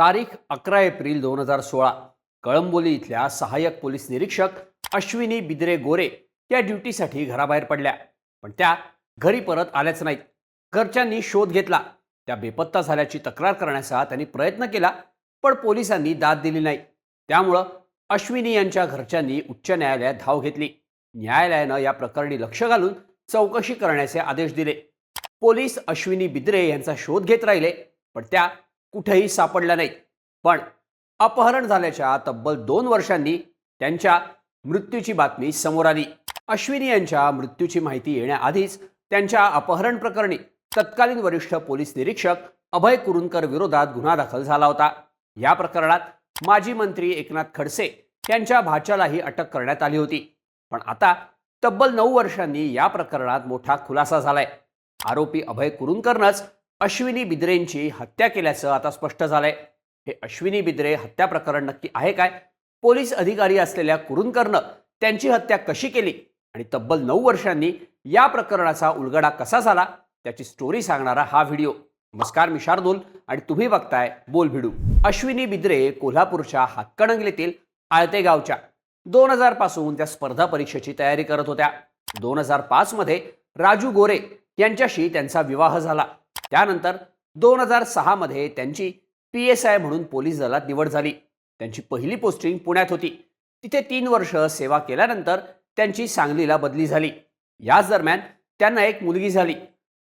तारीख अकरा एप्रिल दोन हजार सोळा. कळंबोली इथल्या सहाय्यक पोलीस निरीक्षक अश्विनी बिद्रे गोरे या ड्युटीसाठी घराबाहेर पडल्या. पण त्या घरी परत आल्याच नाहीत. घरच्यांनी शोध घेतला. त्या बेपत्ता झाल्याची तक्रार करण्याचा त्यांनी प्रयत्न केला पण पोलिसांनी दाद दिली नाही. त्यामुळं अश्विनी यांच्या घरच्यांनी उच्च न्यायालयात धाव घेतली. न्यायालयानं या प्रकरणी लक्ष घालून चौकशी करण्याचे आदेश दिले. पोलीस अश्विनी बिद्रे यांचा शोध घेत राहिले पण त्या कुठेही सापडल्या नाहीत पण अपहरण झाल्याच्या तब्बल दोन वर्षांनी त्यांच्या मृत्यूची बातमी समोर आली. अश्विनी यांच्या मृत्यूची माहिती येण्याआधीच त्यांच्या अपहरण प्रकरणी तत्कालीन वरिष्ठ पोलीस निरीक्षक अभय कुरुंकर विरोधात गुन्हा दाखल झाला होता. या प्रकरणात माजी मंत्री एकनाथ खडसे यांच्या भाच्यालाही अटक करण्यात आली होती. पण आता तब्बल नऊ वर्षांनी या प्रकरणात मोठा खुलासा झालाय. आरोपी अभय कुरुंकरनंच अश्विनी बिद्रेंची हत्या केल्याचं आता स्पष्ट झालंय. हे अश्विनी बिद्रे हत्या प्रकरण नक्की आहे काय? पोलीस अधिकारी असलेल्या कुरुंकरनं त्यांची हत्या कशी केली? आणि तब्बल नऊ वर्षांनी या प्रकरणाचा उलगडा कसा झाला? त्याची स्टोरी सांगणारा हा व्हिडिओ. नमस्कार मी शार्दूल आणि तुम्ही बघताय बोल भिडू. अश्विनी बिद्रे कोल्हापूरच्या हातकणंगलीतील आळते गावच्या दोन हजारपासून त्या स्पर्धा परीक्षेची तयारी करत होत्या. दोन हजार पाच मध्ये राजू गोरे यांच्याशी त्यांचा विवाह झाला. त्यानंतर दोन हजार सहामध्ये त्यांची पी एस आय म्हणून पोलीस दलात निवड झाली. त्यांची पहिली पोस्टिंग पुण्यात होती. तिथे तीन वर्ष सेवा केल्यानंतर त्यांची सांगलीला बदली झाली. याच दरम्यान त्यांना एक मुलगी झाली.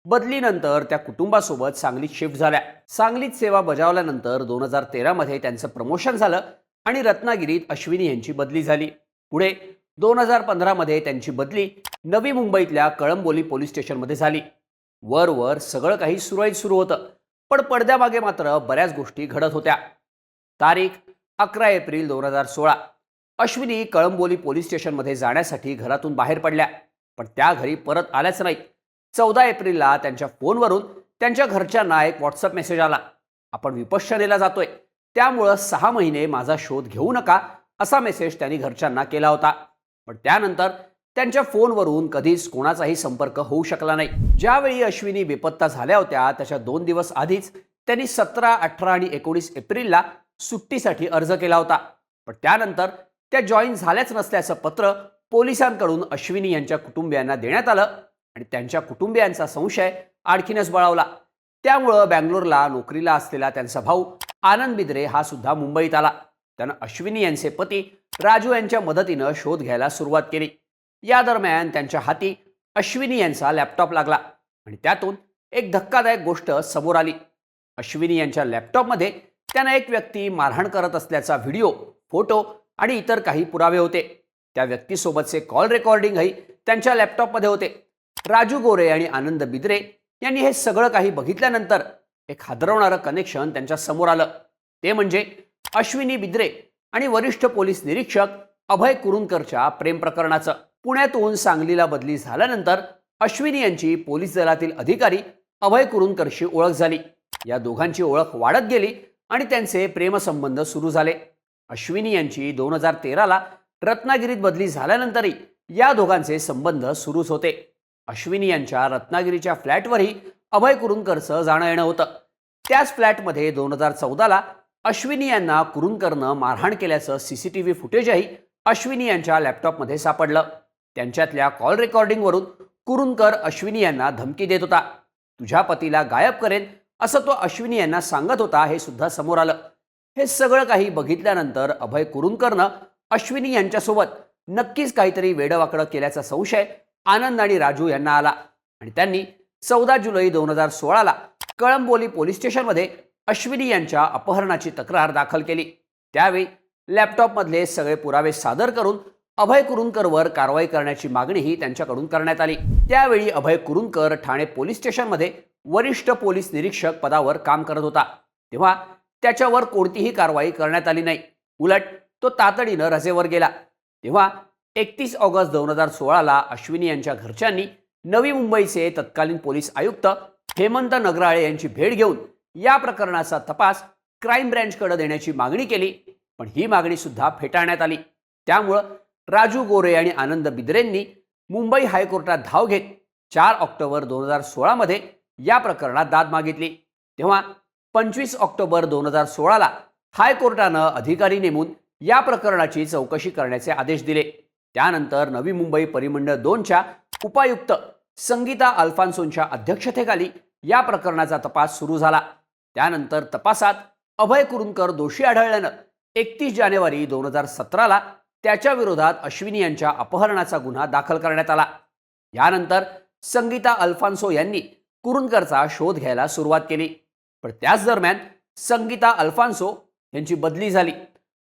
बदलीनंतर त्या कुटुंबासोबत सांगलीत शिफ्ट झाल्या. सांगलीत सेवा बजावल्यानंतर दोन हजार तेरामध्ये त्यांचं प्रमोशन झालं आणि रत्नागिरीत अश्विनी यांची बदली झाली. पुढे दोन हजार पंधरामध्ये त्यांची बदली नवी मुंबईतल्या कळंबोली पोलीस स्टेशनमध्ये झाली. वर वर सगळं काही सुरळीत सुरू होतं पण पडद्यामागे मात्र बऱ्याच गोष्टी घडत होत्या. तारीख अकरा एप्रिल दोन हजार सोळा. अश्विनी कळंबोली पोलीस स्टेशनमध्ये जाण्यासाठी घरातून बाहेर पडल्या पण त्या घरी परत आल्याच नाही चौदा एप्रिलला त्यांच्या फोनवरून त्यांच्या घरच्यांना एक व्हॉट्सअप मेसेज आला. आपण विपश्यनेला जातोय. त्यामुळं सहा महिने माझा शोध घेऊ नका असा मेसेज त्यांनी घरच्यांना केला होता. पण त्यानंतर त्यांच्या फोनवरून कधीच कोणाचाही संपर्क होऊ शकला नाही. ज्यावेळी अश्विनी बेपत्ता झाल्या होत्या त्याच्या दोन दिवस आधीच त्यांनी सतरा अठरा आणि एकोणीस एप्रिलला सुट्टीसाठी अर्ज केला होता. पण त्यानंतर त्या जॉईन झाल्याच नसल्याचं पत्र पोलिसांकडून अश्विनी यांच्या कुटुंबियांना देण्यात आलं आणि त्यांच्या कुटुंबियांचा संशय आणखीनच बळावला. त्यामुळं बँगलोरला नोकरीला असलेला त्यांचा भाऊ आनंद बिद्रे हा सुद्धा मुंबईत आला. त्यानं अश्विनी यांचे पती राजू यांच्या मदतीनं शोध घ्यायला सुरुवात केली. या दरम्यान त्यांच्या हाती अश्विनी यांचा लॅपटॉप लागला आणि त्यातून एक धक्कादायक गोष्ट समोर आली. अश्विनी यांच्या लॅपटॉपमध्ये त्यांना एक व्यक्ती मारहाण करत असल्याचा व्हिडिओ फोटो आणि इतर काही पुरावे होते. त्या व्यक्तीसोबतचे कॉल रेकॉर्डिंगही त्यांच्या लॅपटॉपमध्ये होते. राजू गोरे आणि आनंद बिद्रे यांनी हे सगळं काही बघितल्यानंतर एक हादरवणारं कनेक्शन त्यांच्यासमोर आलं. ते म्हणजे अश्विनी बिद्रे आणि वरिष्ठ पोलीस निरीक्षक अभय कुरुंकरच्या प्रेम प्रकरणाचं. पुण्यातून सांगलीला बदली झाल्यानंतर अश्विनी यांची पोलीस दलातील अधिकारी अभय कुरुंकरशी ओळख झाली. या दोघांची ओळख वाढत गेली आणि त्यांचे प्रेमसंबंध सुरू झाले. अश्विनी यांची दोन हजार तेराला रत्नागिरीत बदली झाल्यानंतरही या दोघांचे संबंध सुरूच होते. अश्विनी यांच्या रत्नागिरीच्या फ्लॅटवरही अभय कुरुंकरचं जाणं येणं होतं. त्याच फ्लॅटमध्ये दोन हजार चौदाला अश्विनी यांना कुरुंकरनं मारहाण केल्याचं सी सी टी व्ही फुटेजही अश्विनी यांच्या लॅपटॉपमध्ये सापडलं. त्यांच्यातल्या कॉल रेकॉर्डिंगवरून कुरुंकर अश्विनी यांना धमकी देत होता. तुझ्या पतीला गायब करेन असं तो अश्विनी यांना सांगत होता हे सुद्धा समोर आलं. हे सगळं काही बघितल्यानंतर अभय कुरुंकरनं अश्विनी यांच्यासोबत नक्कीच काहीतरी वेडवाकडं केल्याचा संशय आनंद आणि राजू यांना आला. आणि त्यांनी चौदा जुलै दोन हजार सोळाला कळंबोली पोलीस स्टेशनमध्ये अश्विनी यांच्या अपहरणाची तक्रार दाखल केली. त्यावेळी लॅपटॉपमधले सगळे पुरावे सादर करून अभय कुरुंकरवर कारवाई करण्याची मागणीही त्यांच्याकडून करण्यात आली. त्यावेळी अभय कुरुंकर ठाणे पोलीस स्टेशनमध्ये वरिष्ठ पोलीस निरीक्षक पदावर काम करत होता. तेव्हा त्याच्यावर कोणतीही कारवाई करण्यात आली नाही. उलट तो तातडीनं रजेवर गेला. तेव्हा एकतीस ऑगस्ट दोन हजार सोळाला अश्विनी यांच्या घरच्यांनी नवी मुंबईचे तत्कालीन पोलीस आयुक्त हेमंत नगराळे यांची भेट घेऊन या प्रकरणाचा तपास क्राईम ब्रँचकडे देण्याची मागणी केली. पण ही मागणी सुद्धा फेटाळण्यात आली. त्यामुळं राजू गोरे आणि आनंद बिद्रेंनी मुंबई हायकोर्टात धाव घेत चार ऑक्टोबर दोन हजार सोळामध्ये या प्रकरणात दाद मागितली. तेव्हा पंचवीस ऑक्टोबर दोन हजार सोळाला हायकोर्टानं अधिकारी नेमून या प्रकरणाची चौकशी करण्याचे आदेश दिले. त्यानंतर नवी मुंबई परिमंडळ दोनच्या उपायुक्त संगीता अल्फान्सोनच्या अध्यक्षतेखाली या प्रकरणाचा तपास सुरू झाला. त्यानंतर तपासात अभय कुरुंकर दोषी आढळल्यानं एकतीस जानेवारी दोन हजार सतराला त्याच्या विरोधात अश्विनी यांच्या अपहरणाचा गुन्हा दाखल करण्यात आला. यानंतर संगीता अल्फान्सो यांनी कुरुंदकरचा शोध घ्यायला सुरुवात केली. पण त्याच दरम्यान संगीता अल्फान्सो यांची बदली झाली.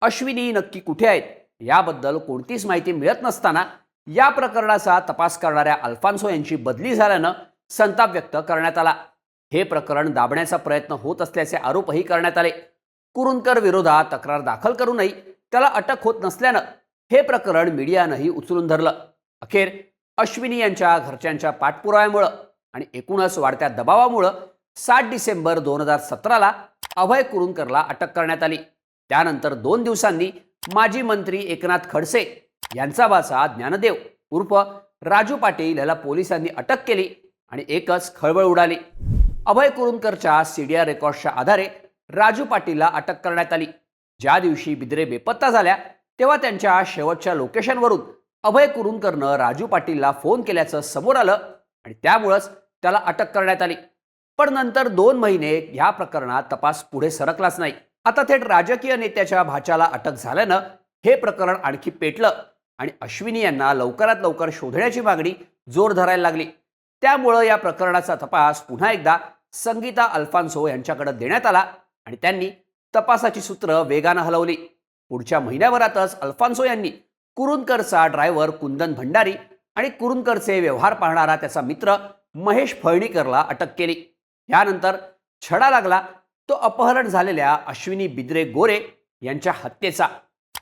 अश्विनी नक्की कुठे आहेत? याबद्दल कोणतीच माहिती मिळत नसताना या प्रकरणाचा तपास करणाऱ्या अल्फान्सो यांची बदली झाल्यानं संताप व्यक्त करण्यात आला. हे प्रकरण दाबण्याचा प्रयत्न होत असल्याचे आरोपही करण्यात आले. कुरुंदकर विरोधात तक्रार दाखल करूनही त्याला अटक होत नसल्यानं हे प्रकरण मीडियानंही उचलून धरलं. अखेर अश्विनी यांच्या घरच्यांच्या पाठपुराव्यामुळं आणि एकूणच वाढत्या दबावामुळं सात डिसेंबर दोन हजार सतराला अभय कुरुंकरला अटक करण्यात आली. त्यानंतर दोन दिवसांनी माजी मंत्री एकनाथ खडसे यांचा बाचा ज्ञानदेव उर्फ राजू पाटील याला पोलिसांनी अटक केली आणि एकच खळबळ उडाली. अभय कुरुंकरच्या सीडीआर रेकॉर्डच्या आधारे राजू पाटीलला अटक करण्यात आली. ज्या दिवशी बिद्रे बेपत्ता झाल्या तेव्हा त्यांच्या शेवटच्या लोकेशनवरून अभय कुरुंकरनं राजू पाटीलला फोन केल्याचं समोर आलं आणि त्यामुळंच त्याला अटक करण्यात आली. पण नंतर दोन महिने या प्रकरणात तपास पुढे सरकलाच नाही. आता थेट राजकीय नेत्याच्या भाच्याला अटक झाल्यानं हे प्रकरण आणखी पेटलं आणि अश्विनी यांना लवकरात लवकर शोधण्याची मागणी जोर धरायला लागली. त्यामुळं या प्रकरणाचा तपास पुन्हा एकदा संगीता अल्फान्सो यांच्याकडे देण्यात आला आणि त्यांनी तपासाची सूत्र वेगानं हलवली. पुढच्या महिन्याभरातच अल्फान्सो यांनी कुरुंदकरचा ड्रायव्हर कुंदन भंडारी आणि कुरुंदकरचे व्यवहार पाहणारा त्याचा मित्र महेश फळणीकरला अटक केली. यानंतर छडा लागला. तो अपहरण झालेल्या अश्विनी बिद्रे गोरे यांच्या हत्येचा.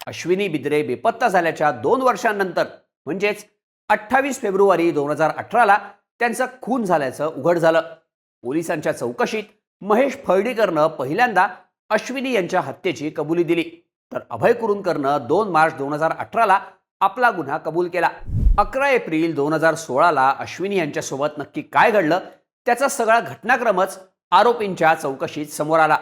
अश्विनी बिद्रे बेपत्ता झाल्याच्या दोन वर्षांनंतर म्हणजेच अठ्ठावीस फेब्रुवारी दोन हजार अठराला त्यांचा खून झाल्याचं उघड झालं. पोलिसांच्या चौकशीत महेश फळणीकरनं पहिल्यांदा अश्विनी यांच्या हत्येची कबुली दिली. तर अभय कुरुंकरनं दोन मार्च दोन हजार अठराला आपला गुन्हा कबूल केला. अकरा एप्रिल दोन हजार सोळाला अश्विनी यांच्यासोबत नक्की काय घडलं त्याचा सगळा घटनाक्रमच आरोपींच्या चौकशीत समोर आला.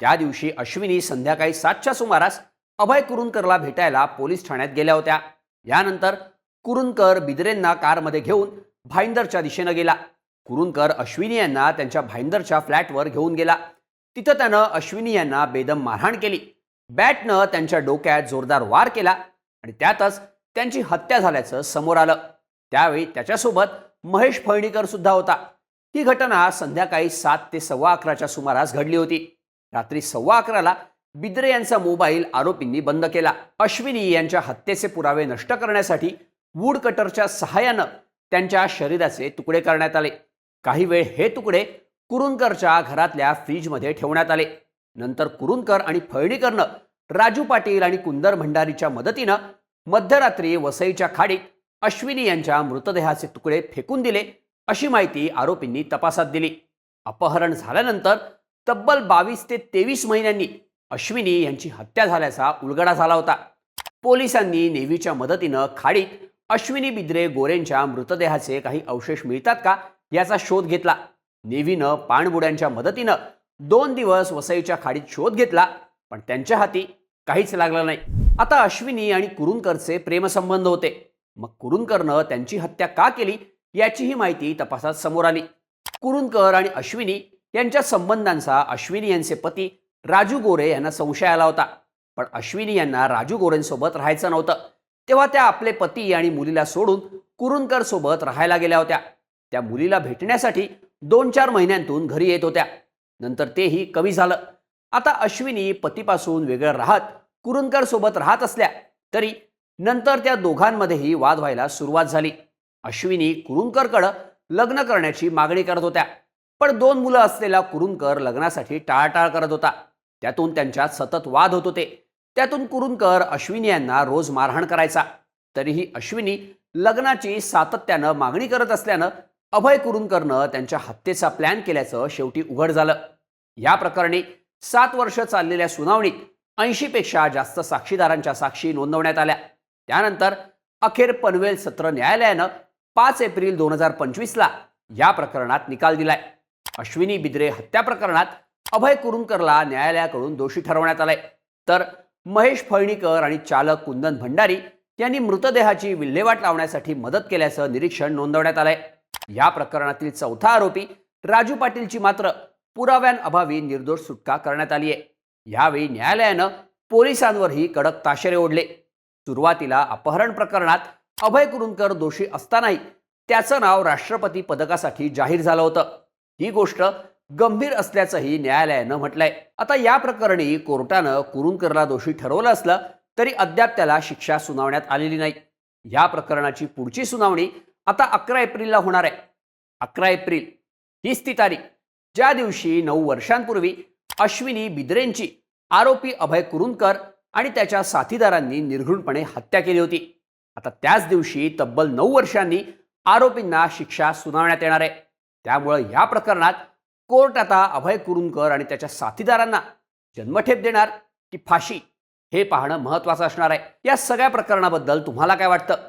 त्या दिवशी अश्विनी संध्याकाळी सातच्या सुमारास अभय कुरुंकरला भेटायला पोलीस ठाण्यात गेल्या होत्या. यानंतर कुरुंकर बिद्रेंना कारमध्ये घेऊन भाईंदरच्या दिशेनं गेला. कुरुंकर अश्विनी यांना त्यांच्या भाईंदरच्या फ्लॅटवर घेऊन गेला. तिथं त्यानं अश्विनी यांना बेदम मारहाण केली. बॅटनं त्यांच्या डोक्यात जोरदार वार केला आणि त्यातच त्यांची हत्या झाल्याचं समोर आलं. त्यावेळी त्याच्यासोबत महेश फळणीकर सुद्धा होता. ही घटना संध्याकाळी सात ते सव्वा अकराच्या सुमारास घडली होती. रात्री सव्वा अकराला बिद्रे यांचा मोबाईल आरोपींनी बंद केला. अश्विनी यांच्या हत्येचे पुरावे नष्ट करण्यासाठी वूड कटरच्या सहाय्यानं त्यांच्या शरीराचे तुकडे करण्यात आले. काही वेळ हे तुकडे कुरुंकरच्या घरातल्या फ्रीजमध्ये ठेवण्यात आले. नंतर कुरुंदकर आणि फळणीकरनं राजू पाटील आणि कुंदर भंडारीच्या मदतीनं मध्यरात्री वसईच्या खाडीत अश्विनी यांच्या मृतदेहाचे तुकडे फेकून दिले अशी माहिती आरोपींनी तपासात दिली. अपहरण झाल्यानंतर तब्बल बावीस ते तेवीस महिन्यांनी अश्विनी यांची हत्या झाल्याचा उलगडा झाला होता. पोलिसांनी नेव्हीच्या मदतीनं खाडीत अश्विनी बिद्रे गोरेंच्या मृतदेहाचे काही अवशेष मिळतात का याचा शोध घेतला. नेव्हीनं पाणबुड्यांच्या मदतीनं दोन दिवस वसईच्या खाडीत शोध घेतला पण त्यांच्या हाती काहीच लागलं नाही. आता अश्विनी आणि कुरुंकरचे प्रेमसंबंध होते. मग कुरुंकरनं त्यांची हत्या का केली याचीही माहिती तपासात समोर आली. कुरुंकर आणि अश्विनी यांच्या संबंधांचा अश्विनी यांचे पती राजू गोरे यांना संशय आला होता. पण अश्विनी यांना राजू गोरेंसोबत राहायचं नव्हतं. तेव्हा त्या आपले पती आणि मुलीला सोडून कुरुंकर सोबत राहायला गेल्या होत्या. त्या मुलीला भेटण्यासाठी दोन चार महिन्यांतून घरी येत होत्या. नंतर तेही कमी झालं. आता अश्विनी पतीपासून वेगळं राहत कुरुंदकर सोबत राहत असल्या तरी नंतर त्या दोघांमध्येही वाद व्हायला सुरुवात झाली. अश्विनी कुरुंकरकडं लग्न करण्याची मागणी करत होत्या. पण दोन मुलं असलेला कुरुंकर लग्नासाठी टाळाटाळ करत होता. त्यातून त्यांच्यात सतत वाद होत होते. त्यातून कुरुंकर अश्विनी यांना रोज मारहाण करायचा. तरीही अश्विनी लग्नाची सातत्यानं मागणी करत असल्यानं अभय कुरुंकरनं त्यांच्या हत्येचा प्लॅन केल्याचं शेवटी उघड झालं. या प्रकरणी सात वर्ष चाललेल्या सुनावणीत ऐंशीपेक्षा जास्त साक्षीदारांच्या साक्षी नोंदवण्यात आल्या. त्यानंतर अखेर पनवेल सत्र न्यायालयानं पाच एप्रिल दोन हजार पंचवीसला या प्रकरणात निकाल दिलाय. अश्विनी बिद्रे हत्या प्रकरणात अभय कुरुंकरला न्यायालयाकडून दोषी ठरवण्यात आलंय. तर महेश फळणीकर आणि चालक कुंदन भंडारी यांनी मृतदेहाची विल्हेवाट लावण्यासाठी मदत केल्याचं निरीक्षण नोंदवण्यात आलंय. या प्रकरणातील चौथा आरोपी राजू पाटीलची मात्र पुराव्यांअभावी निर्दोष सुटका करण्यात आली आहे. यावेळी न्यायालयानं पोलिसांवरही कडक ताशेरे ओढले. सुरुवातीला अपहरण प्रकरणात अभय कुरुंकर दोषी असतानाही त्याचं नाव राष्ट्रपती पदकासाठी जाहीर झालं होतं. ही गोष्ट गंभीर असल्याचंही न्यायालयानं म्हटलंय. आता या प्रकरणी कोर्टानं कुरुंकरला दोषी ठरवलं असलं तरी अद्याप त्याला शिक्षा सुनावण्यात आलेली नाही. या प्रकरणाची पुढची सुनावणी आता अकरा एप्रिलला होणार आहे. अकरा एप्रिल हीच ती तारीख. ज्या दिवशी नऊ वर्षांपूर्वी अश्विनी बिद्रेंची आरोपी अभय कुरुंदकर आणि त्याच्या साथीदारांनी निर्घृणपणे हत्या केली होती. आता त्याच दिवशी तब्बल नऊ वर्षांनी आरोपींना शिक्षा सुनावण्यात येणार आहे. त्यामुळं या प्रकरणात कोर्ट आता अभय कुरुंदकर आणि त्याच्या साथीदारांना जन्मठेप देणार की फाशी हे पाहणं महत्त्वाचं असणार आहे. या सगळ्या प्रकरणाबद्दल तुम्हाला काय वाटतं?